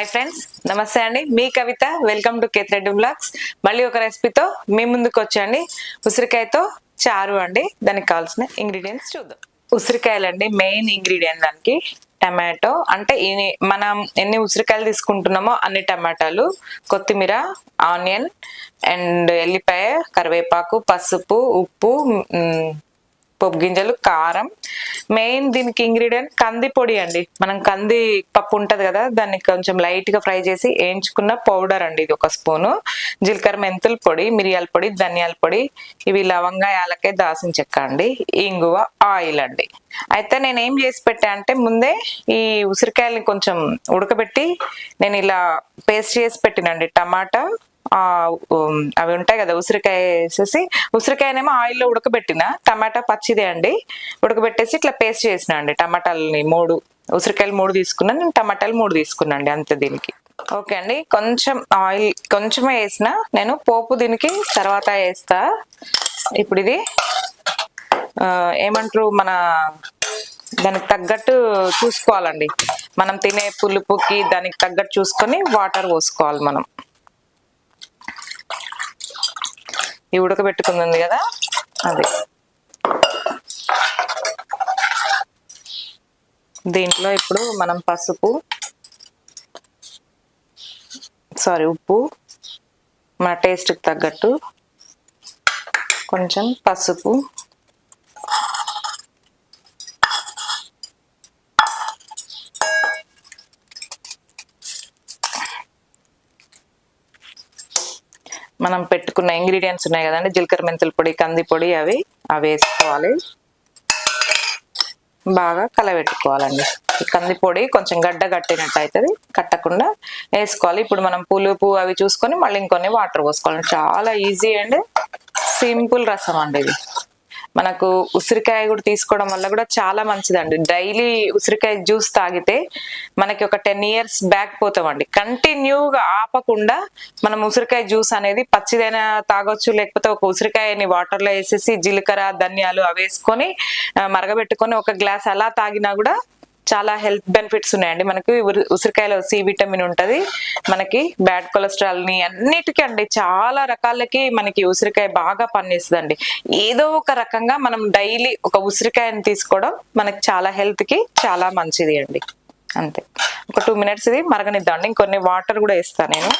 Hi friends నమస్తే అండి. మీ Kavitha welcome to Kethreddy blogs మళ్ళీ ఒక రెసిపీతో మీ ముందుకు వచ్చండి. ఉసిరికాయతో చారు అండి. దానికి కావాల్సిన ఇంగ్రీడియంట్స్ చూద్దాం. ఉసిరికాయలండి మెయిన్ ఇంగ్రీడియంట్ దానికి. టమాటో అంటే మనం ఎన్ని ఉసిరికాయలు తీసుకుంటున్నామో అన్ని టమాటాలు కొత్తిమీర ఆనియన్ అండ్ ఎల్లిపాయ కరివేపాకు పసుపు ఉప్పు పోపు గింజలు కారం. మెయిన్ దీనికి ఇంగ్రీడియంట్ కంది పొడి అండి. మనం కంది పప్పు ఉంటది కదా దాన్ని కొంచెం లైట్గా ఫ్రై చేసి వేయించుకున్న పౌడర్ అండి ఇది ఒక స్పూను జీలకర్ర మెంతుల పొడి మిరియాల పొడి ధనియాల పొడి ఇవి లవంగా యాలకాయ దాసిన చెక్క అండి. ఇంగువ ఆయిల్ అండి. అయితే నేను ఏం చేసి పెట్టా అంటే ముందే ఈ ఉసిరికాయల్ని కొంచెం ఉడకబెట్టి నేను ఇలా పేస్ట్ చేసి పెట్టినండి. టమాటా ఆ అవి ఉంటాయి కదా ఉసిరికాయ వేసేసి ఉసిరికాయనేమో ఆయిల్లో ఉడకబెట్టిన టమాటా పచ్చిదే అండి. ఉడకబెట్టేసి ఇట్లా పేస్ట్ చేసిన అండి టమాటాలని మూడు ఉసిరికాయలు మూడు తీసుకున్నాను నేను టమాటాలు మూడు తీసుకున్నాండి అంతే దీనికి. ఓకే అండి కొంచెం ఆయిల్ కొంచెమే వేసిన నేను పోపు దీనికి తర్వాత వేస్తా. ఇప్పుడు ఇది ఏమంటారు మన దానికి తగ్గట్టు చూసుకోవాలండి. మనం తినే పులుపుకి దానికి తగ్గట్టు చూసుకొని వాటర్ పోసుకోవాలి మనం. ఈ ఉడకబెట్టుకుంది కదా? అది. దీంట్లో ఇప్పుడు మనం పసుపు సారీ ఉప్పు మన టేస్ట్కి తగ్గట్టు కొంచెం పసుపు మనం పెట్టుకున్న ఇంగ్రీడియంట్స్ ఉన్నాయి కదండి. జీలకర్ర మెంతుల పొడి కంది పొడి అవి అవి వేసుకోవాలి. బాగా కలబెట్టుకోవాలండి. ఈ కంది పొడి కొంచెం గడ్డ కట్టినట్టు అవుతుంది కట్టకుండా వేసుకోవాలి. ఇప్పుడు మనం పులుపు అవి చూసుకొని మళ్ళీ ఇంకొన్ని వాటర్ పోసుకోవాలి. చాలా ఈజీ అండ్. సింపుల్ రసం అండి ఇది. మనకు ఉసిరికాయ కూడా తీసుకోవడం వల్ల కూడా చాలా మంచిదండి. డైలీ ఉసిరికాయ జ్యూస్ తాగితే మనకి ఒక టెన్ ఇయర్స్ బ్యాక్ పోతామండి. కంటిన్యూగా ఆపకుండా మనం ఉసిరికాయ జ్యూస్ అనేది పచ్చిదైనా తాగొచ్చు లేకపోతే ఒక ఉసిరికాయని వాటర్లో వేసేసి జీలకర్ర ధనియాలు అవి వేసుకొని మరగబెట్టుకొని ఒక గ్లాస్ అలా తాగినా కూడా చాలా హెల్త్ బెనిఫిట్స్ ఉన్నాయండి. మనకి ఉరి- ఉసిరికాయలో సి విటమిన్ ఉంటుంది. మనకి బ్యాడ్ కొలెస్ట్రాల్ని అన్నిటికీ అండి చాలా రకాలకి మనకి ఉసిరికాయ బాగా పనిచేస్తుందండి. ఏదో ఒక రకంగా మనం డైలీ ఒక ఉసిరికాయని తీసుకోవడం మనకి చాలా హెల్త్కి చాలా మంచిది అండి. అంతే. ఒక టూ మినిట్స్ ఇది మరగనిద్దామండి. ఇంకొన్ని వాటర్ కూడా వేస్తాను నేను.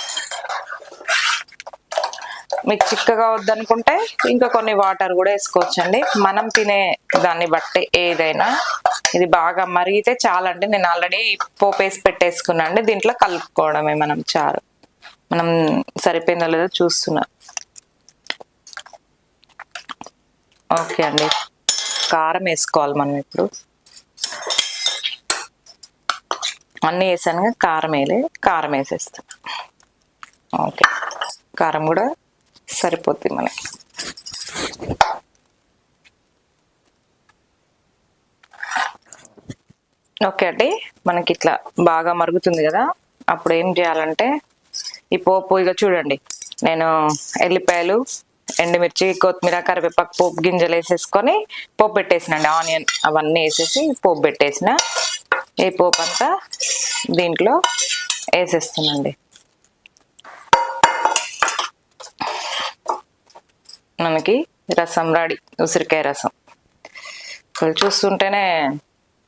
మీకు చిక్కగా వద్దనుకుంటే ఇంకా కొన్ని వాటర్ కూడా వేసుకోవచ్చండి. మనం తినే దాన్ని బట్టి ఏదైనా ఇది బాగా మరిగితే చాలండి. నేను ఆల్రెడీ పోపు వేసి పెట్టేసుకున్నా అండి దీంట్లో కలుపుకోవడమే మనం చారు. మనం సరిపోయిందో లేదో చూస్తున్నా. ఓకే అండి. కారం వేసుకోవాలి మనం ఇప్పుడు. అన్నీ వేసాను కదా, కారం వేయలే. కారం వేసేస్తాం. ఓకే. కారం కూడా సరిపోద్ది మనకి. ఓకే అండి మనకి ఇట్లా బాగా మరుగుతుంది కదా అప్పుడు ఏం చేయాలంటే ఈ పోపు ఇక చూడండి నేను ఎల్లిపాయలు ఎండుమిర్చి కొత్తిమీర కరివేపాకు పోపు గింజలు వేసేసుకొని పోపు పెట్టేసినండి ఆనియన్ అవన్నీ వేసేసి పోపు పెట్టేసిన ఈ పోపు అంతా దీంట్లో వేసేస్తానండి మనకి రసం రాడి ఉసిరికాయ రసం. అసలు చూస్తుంటేనే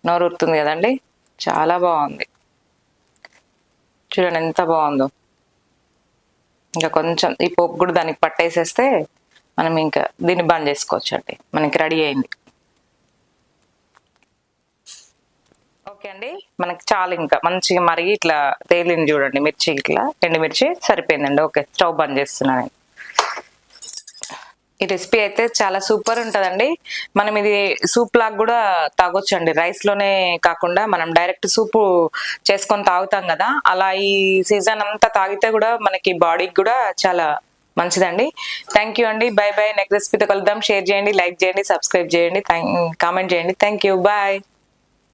నోరుతుంది కదండి. చాలా బాగుంది. చూడండి ఎంత బాగుందో. ఇంకా కొంచెం ఈ పోపు కూడా దానికి పట్టేసేస్తే మనం ఇంకా దీన్ని బంద్ చేసుకోవచ్చు అండి మనకి రెడీ అయింది. ఓకే అండి. మనకి చాలు ఇంకా. మంచిగా మరిగి ఇట్లా తేలింది చూడండి మిర్చి ఇట్లా. ఎండుమిర్చి సరిపోయిందండి. ఓకే. స్టవ్ బంద్ చేస్తున్నాను ఈ రెసిపీ అయితే చాలా సూపర్ ఉంటుందండి. మనం ఇది సూప్ లాగా కూడా తాగొచ్చు అండి రైస్లోనే కాకుండా మనం డైరెక్ట్ సూప్ చేసుకొని తాగుతాం కదా. అలా ఈ సీజన్ అంతా తాగితే కూడా మనకి బాడీకి కూడా చాలా మంచిదండి. థ్యాంక్ యూ అండి. బై బై నెక్స్ట్ రెసిపీతో కలుద్దాం. షేర్ చేయండి లైక్ చేయండి సబ్స్క్రైబ్ చేయండి కామెంట్ చేయండి. Thank you bye